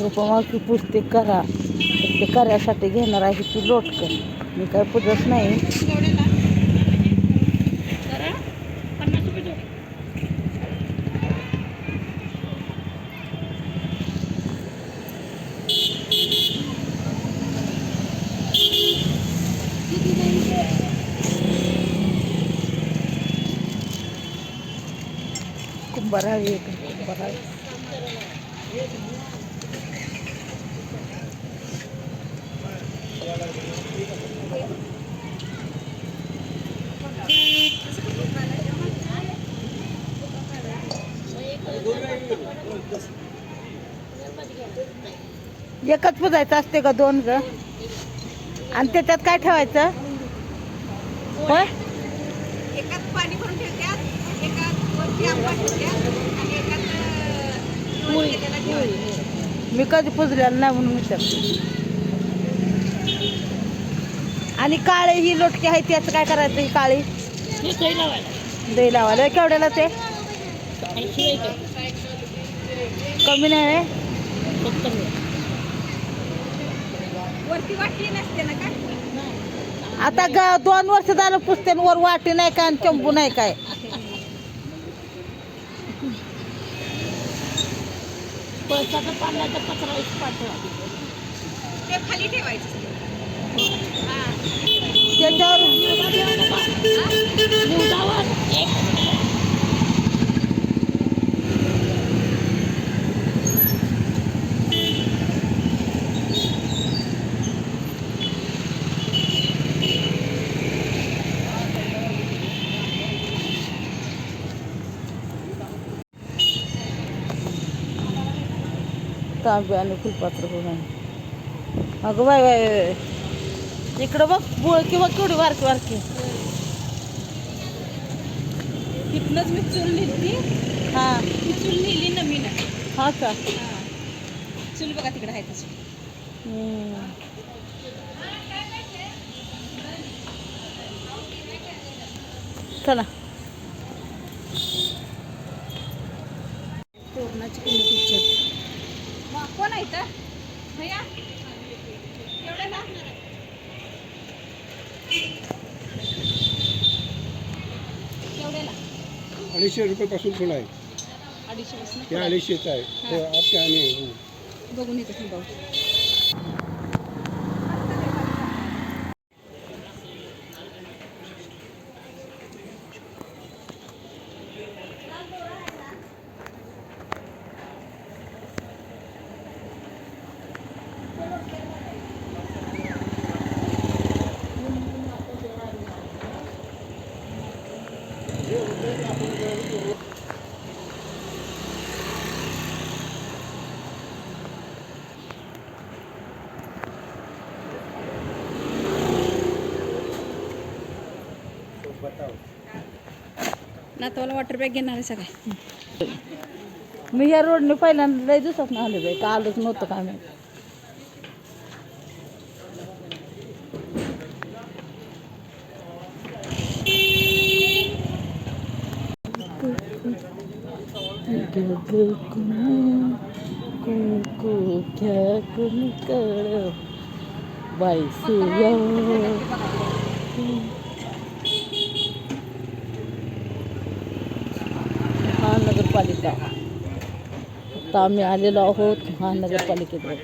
रूपमावती पुस्तक करा. ते करायसाठी घेणार आहे ती लोटकर मी काय पुजत नाही. कुंभारावी एक. एकच पुजायचं असते का दोन ग. आणि त्याच्यात काय ठेवायचं? होय. मी कधी पुजलेलं नाही म्हणून विचारते. आणि काळे ही लोटकी आहे त्याचं काय करायचं ही काळी? दही लावायला. केवढ्याला ते? कमी नाही व्हय? वरती वाटली नसते ना का आता ग दोन वर्ष झालं पुसते वर वाटी नाही काय आणि चंबू नाही काय ते खाली ठेवायचं हा. त्याच्यावर तांबे आणि फुलपात्र बघा. अगं बाय बाय. इकडं बघ बुळ किंवा केवढी वारकी वारकी. तिथनंच मी चूल नेली हा. ती चूल नेली नवीन. हा का? चूल बघा तिकडे आहे तशी हम्म. चला. तोरणाची किंमत कोण आहे तर भैया? एवढं ना एवढ्याला अडीचशे रुपयापासून फुलं आहे. अडीचशे अडीचशेचं आहे. आपल्या आणि. बघून येतो भाऊ. नातवाला वॉटर बॅग घेणार आहे सगळ्या मी या रोडने पहिल्यांदा लय दिवसात ना आले बाई का आलोच नव्हतं का मी क्या कुणी कळ बाई सुया महानगरपालिका. आता आम्ही आलेलो आहोत महानगरपालिकेकडे.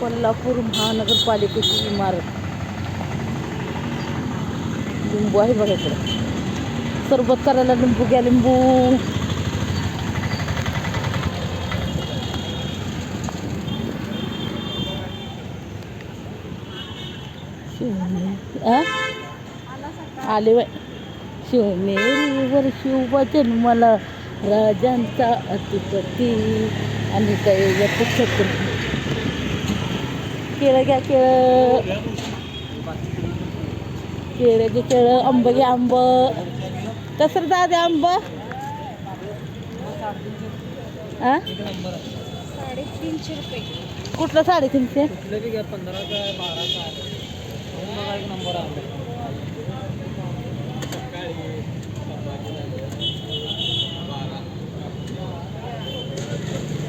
कोल्हापूर महानगरपालिकेची इमारत. लिंबू आहे बघा इकडे. सरबत करायला लिंबू घ्या लिंबू. आ? आले बाय शिवनेरीवर जन्मला राजांचा अतिपती आणि काही छत्र केळं घ्या केळं. केळं घे केळं. आंब घ्या आंब. कसं दादे आंब? आ? साडेतीनशे रुपये. कुठलं साडेतीनशे?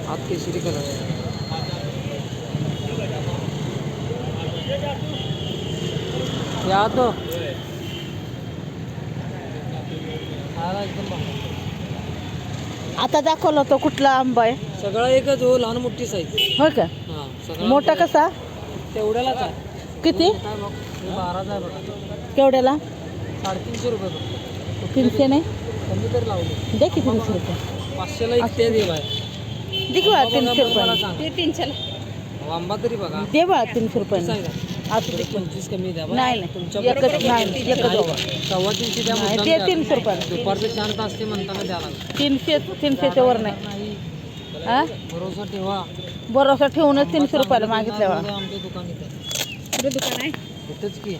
हात केशरी कलर या तो. एकदम भारी. आता दाखवला तो कुठला आंबा आहे. सगळा एकच हो लहान मोठी साईज का? हा सगळा मोठा कसा? तेवढ्यालाच आहे. किती? काय हे बाराचा आहे बघा. केवढ्याला? साडेतीनशे रुपये बघ. तीनशे नाही? कमी तर लावले. दे की तीनशे रुपये पाचशेला ते दे बाय. दे की तीनशे रुपये ते तीनशेला आंबा तरी बघा. दे बा तीनशे रुपये सांगा. असू दे. पंचवीस कमी द्या बा. नाही नाही. तुमच्या एकच नाही एकच बाबा. सव्वा तीनशे द्या नाही, मुद्दाम ते द्या. तीनशे रुपये दुपारचं शांत असते म्हणताना द्या लागलं. तीनशे तीनशेच्या वर नाही. नाही. हा भरोसा ठेवा. भरोसा ठेवूनच तीनशे रुपयाला मागितल्या आमच्या दुकान इथे. दुकान आहे. इथंच की.